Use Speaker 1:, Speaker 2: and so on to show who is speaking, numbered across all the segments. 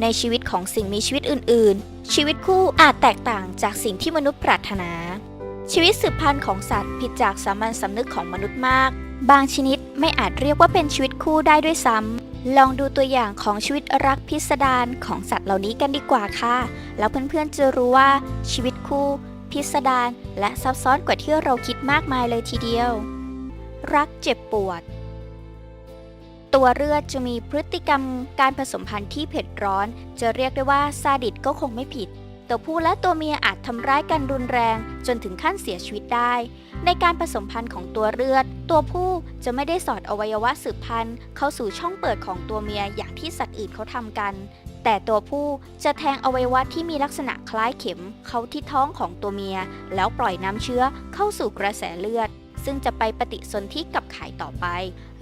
Speaker 1: ในชีวิตของสิ่งมีชีวิตอื่น ๆ ชีวิตคู่อาจแตกต่างจากสิ่งที่มนุษย์ปรารถนา ชีวิตสืบพันธุ์ของสัตว์ผิดจากสามัญสำนึกของมนุษย์มาก บางชนิดไม่อาจเรียกว่าเป็นชีวิตคู่ได้ด้วยซ้ำลองดูตัวอย่างของชีวิตรักพิสดารของสัตว์เหล่านี้กันดีกว่าค่ะ แล้วเพื่อนๆจะรู้ว่าชีวิตคู่ พิสดารและซับซ้อนกว่าที่เราคิดมากมายเลยทีเดียว รักเจ็บปวด ตัวเลือดจะมีพฤติกรรมการผสมพันธุ์ที่เผ็ดร้อน จะเรียกได้ว่าซาดิสก็คงไม่ผิด ตัวผู้และตัวเมียอาจทำร้ายกันรุนแรงจนถึงขั้นเสียชีวิตได้ ในการผสมพันธุ์ของตัวเลือด ตัวผู้จะไม่ได้สอดอวัยวะสืบพันธุ์เข้าสู่ช่องเปิดของตัวเมียอย่างที่สัตว์อื่นเขาทำกัน แต่ตัวผู้จะแทงอวัยวะที่มีลักษณะคล้ายเข็ม เข้าที่ท้องของตัวเมีย แล้วปล่อยน้ำเชื้อเข้าสู่กระแสเลือด ซึ่งจะไปปฏิสนธิกับไข่ต่อไป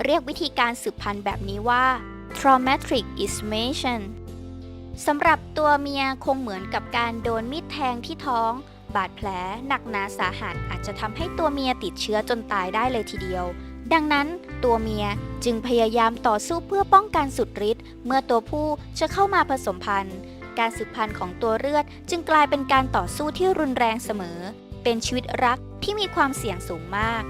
Speaker 1: เรียกวิธีการสืบพันธุ์แบบนี้ว่า traumatic ismation สำหรับตัวเมียคงเหมือนกับการโดนมีดแทงที่ท้อง บาดแผลหนักหนาสาหัสอาจจะทำให้ตัวเมียติดเชื้อจนตายได้เลยทีเดียว ดังนั้นตัวเมียจึงพยายามต่อสู้เพื่อป้องกันสุดฤทธิ์เมื่อตัวผู้จะเข้ามาผสมพันธุ์ การสืบพันธุ์ของตัวเลือดจึงกลายเป็นการต่อสู้ที่รุนแรงเสมอ เป็นชีวิตรัก ที่มีความเสี่ยงสูงมาก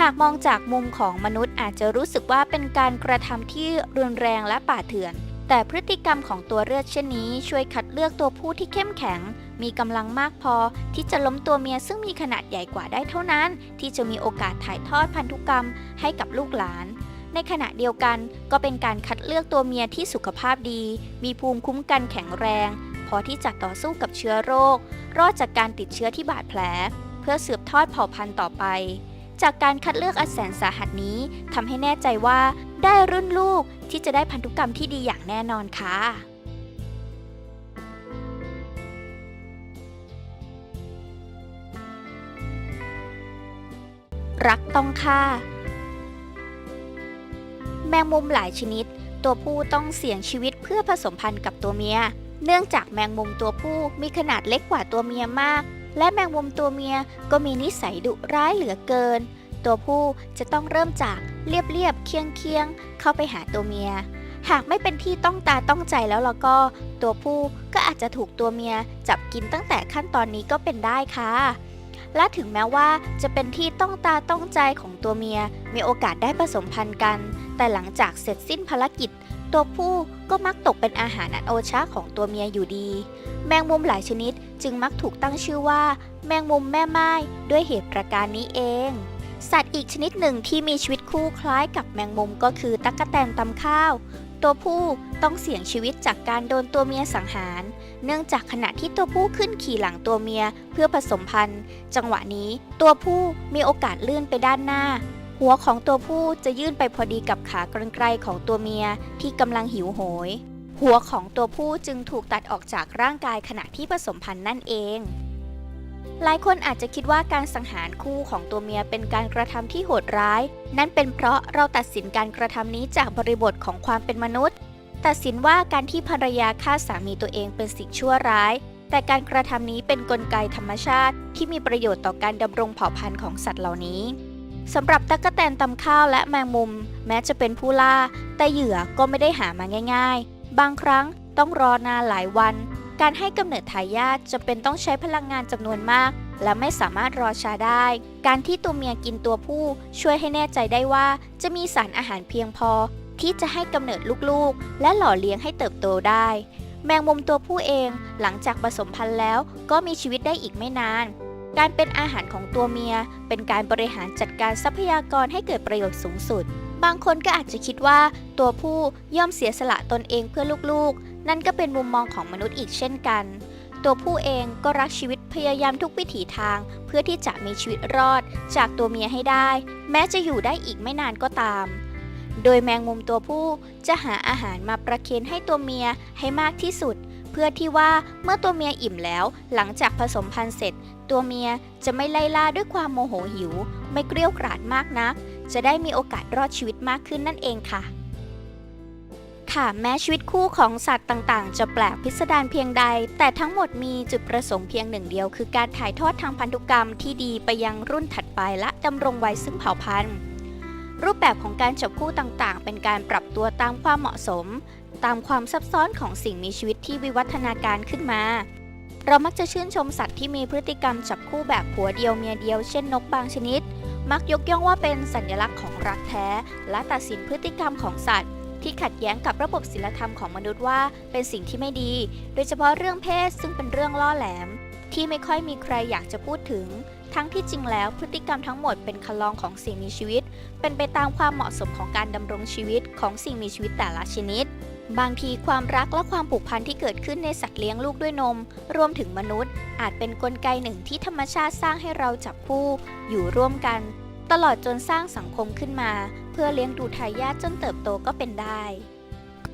Speaker 1: หากมองจากมุมของมนุษย์อาจจะรู้สึกว่าเป็นการกระทำที่รุนแรงและป่าเถื่อน แต่พฤติกรรมของตัวเลือดเช่นนี้ ช่วยคัดเลือกตัวผู้ที่เข้มแข็ง มีกำลังมากพอที่จะล้มตัวเมียซึ่งมีขนาดใหญ่กว่าได้เท่านั้น ที่จะมีโอกาสถ่ายทอดพันธุกรรมให้กับลูกหลานในขณะเดียวกันก็เป็นการคัดเลือกตัวเมียที่สุขภาพดี มีภูมิคุ้มกันแข็งแรง พอที่จะต่อสู้กับเชื้อโรค รอดจากการติดเชื้อที่บาดแผล เพื่อสืบทอดเผ่าพันธุ์ต่อไป จากการคัดเลือกอันแสนสาหัสนี้ทำให้แน่ใจว่าได้รุ่นลูกที่จะได้พันธุกรรมที่ดีอย่างแน่นอนค่ะรักต้องฆ่า แมงมุมหลายชนิด ตัวผู้ต้องเสี่ยงชีวิตเพื่อผสมพันธุ์กับตัวเมีย เนื่องจากแมงมุมตัวผู้มีขนาดเล็กกว่าตัวเมียมาก และแมงมุมตัวเมียก็มีนิสัยดุร้ายเหลือเกิน ตัวผู้จะต้องเริ่มจากเรียบๆเคียงๆเข้าไปหาตัวเมีย หากไม่เป็นที่ต้องตาต้องใจแล้วล้วก็ ตัวผู้ก็อาจจะถูกตัวเมียจับกินตั้งแต่ขั้นตอนนี้ก็เป็นได้ค่ะและถึงแม้ว่าจะเป็นที่ต้องตาต้องใจของตัวเมีย มีโอกาสได้ผสมพันธุ์กัน แต่หลังจากเสร็จสิ้นภารกิจ ตัวผู้ก็มักตกเป็นอาหารอันโอชะของตัวเมียอยู่ดี แมงมุมหลายชนิดจึงมักถูกตั้งชื่อว่า แมงมุมแม่ไม้ด้วยเหตุประการนี้เอง สัตว์อีกชนิดหนึ่งที่มีชีวิตคู่คล้ายกับแมงมุมก็คือตั๊กแตนตำข้าว ตัวผู้ต้องเสี่ยงชีวิตจากการโดนตัวเมียสังหาร เนื่องจากขณะที่ตัวผู้ขึ้นขี่หลังตัวเมียเพื่อผสมพันธุ์ จังหวะนี้ตัวผู้มีโอกาสเลื่อนไปด้านหน้า หัวของตัวผู้จะยื่นไปพอดีกับขากรรไกรของตัวเมียที่กำลังหิวโหย หัวของตัวผู้จึงถูกตัดออกจากร่างกายขณะที่ผสมพันธุ์นั่นเอง หลายคนอาจจะคิดว่าการสังหารคู่ของตัวเมียเป็นการกระทำที่โหดร้าย นั่นเป็นเพราะเราตัดสินการกระทำนี้จากบริบทของความเป็นมนุษย์ ตัดสินว่าการที่ภรรยาฆ่าสามีตัวเองเป็นสิ่งชั่วร้ายแต่การกระทำนี้เป็นนกลไกธรรมชาติที่มีประโยชน์ต่อการดำรงเผ่าพันธุ์ของสัตว์เหล่านี้ สำหรับตั๊กแตนตำข้าวและแมงมุม แม้จะเป็นผู้ล่า แต่เหยื่อก็ไม่ได้หามาง่าย ๆ บางครั้งต้องรอนานหลายวัน การให้กำเนิดทายาทจะเป็นต้องใช้พลังงานจำนวนมาก และไม่สามารถรอช้าได้ การที่ตัวเมียกินตัวผู้ช่วยให้แน่ใจได้ว่า จะมีสารอาหารเพียงพอ ที่จะให้กำเนิดลูกๆ และหล่อเลี้ยงให้เติบโตได้ แมงมุมตัวผู้เองหลังจากผสมพันธุ์แล้ว ก็มีชีวิตได้อีกไม่นาน การเป็นอาหารของตัวเมีย เป็นการบริหารจัดการทรัพยากรให้เกิดประโยชน์สูงสุด บางคนก็อาจจะคิดว่า ตัวผู้ย่อมเสียสละตนเองเพื่อลูกๆ นั่นก็เป็นมุมมองของมนุษย์อีกเช่นกัน ตัวผู้เองก็รักชีวิตพยายามทุกวิถีทาง เพื่อที่จะมีชีวิตรอด จากตัวเมียให้ได้ แม้จะอยู่ได้อีกไม่นานก็ตาม โดยแมงมุมตัวผู้จะหาอาหารมาประเคนให้ตัวเมียให้มากที่สุดเเพื่อที่ว่าเมื่อตัวเมียอิ่มแล้ว หลังจากผสมพันธุ์เสร็จ ตัวเมียจะไม่ไล่ล่าด้วยความโมโหหิว ไม่เกรี้ยวกราดมากนัก จะได้มีโอกาสรอดชีวิตมากขึ้นนั่นเองค่ะ ค่ะแม้ชีวิตคู่ของสัตว์ต่างๆ จะแปลกพิสดารเพียงใด แต่ทั้งหมดมีจุดประสงค์เพียงหนึ่งเดียว คือการถ่ายทอดทางพันธุกรรมที่ดีไปยังรุ่นถัดไปและดำรงไว้ซึ่งเผ่าพันธุ์ รูปแบบของการจับคู่ต่างๆ เป็นการปรับตัวตามความเหมาะสม ตามความซับซ้อนของสิ่งมีชีวิตที่วิวัฒนาการขึ้นมา เรามักจะชื่นชมสัตว์ที่มีพฤติกรรมจับคู่แบบผัวเดียวเมียเดียวเช่นนกบางชนิด มักยกย่องว่าเป็นสัญลักษณ์ของรักแท้ และตัดสินพฤติกรรมของสัตว์ ที่ขัดแย้งกับระบบศีลธรรมของมนุษย์ว่า เป็นสิ่งที่ไม่ดี โดยเฉพาะเรื่องเพศซึ่งเป็นเรื่องล่อแหลม ที่ไม่ค่อยมีใครอยากจะพูดถึง ทั้งที่จริงแล้วพฤติกรรมทั้งหมดเป็นคลองของสิ่งมีชีวิต เป็นไปตามความเหมาะสมของการดำรงชีวิตของสิ่งมีชีวิตแต่ละชนิด บางทีความรักและความผูกพันที่เกิดขึ้นในสัตว์เลี้ยงลูกด้วยนม รวมถึงมนุษย์ อาจเป็นนกลไกหนึ่งที่ธรรมชาติสร้างให้เราจับคู่ อยู่ร่วมกัน ตลอดจนสร้างสังคมขึ้นมา เพื่อเลี้ยงดูทายาทจนเติบโตก็เป็นได้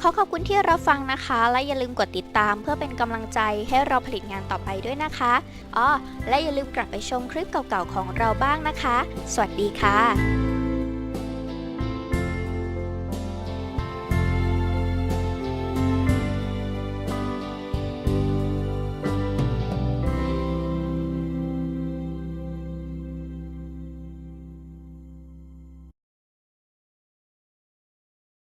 Speaker 1: ขอขอบคุณที่รับฟังนะคะ และอย่าลืมกดติดตามเพื่อเป็นกำลังใจให้เราผลิตงานต่อไปด้วยนะคะอ๋อและอย่าลืมกลับไปชมคลิปเก่าๆของเราบ้างนะคะ สวัสดีค่ะ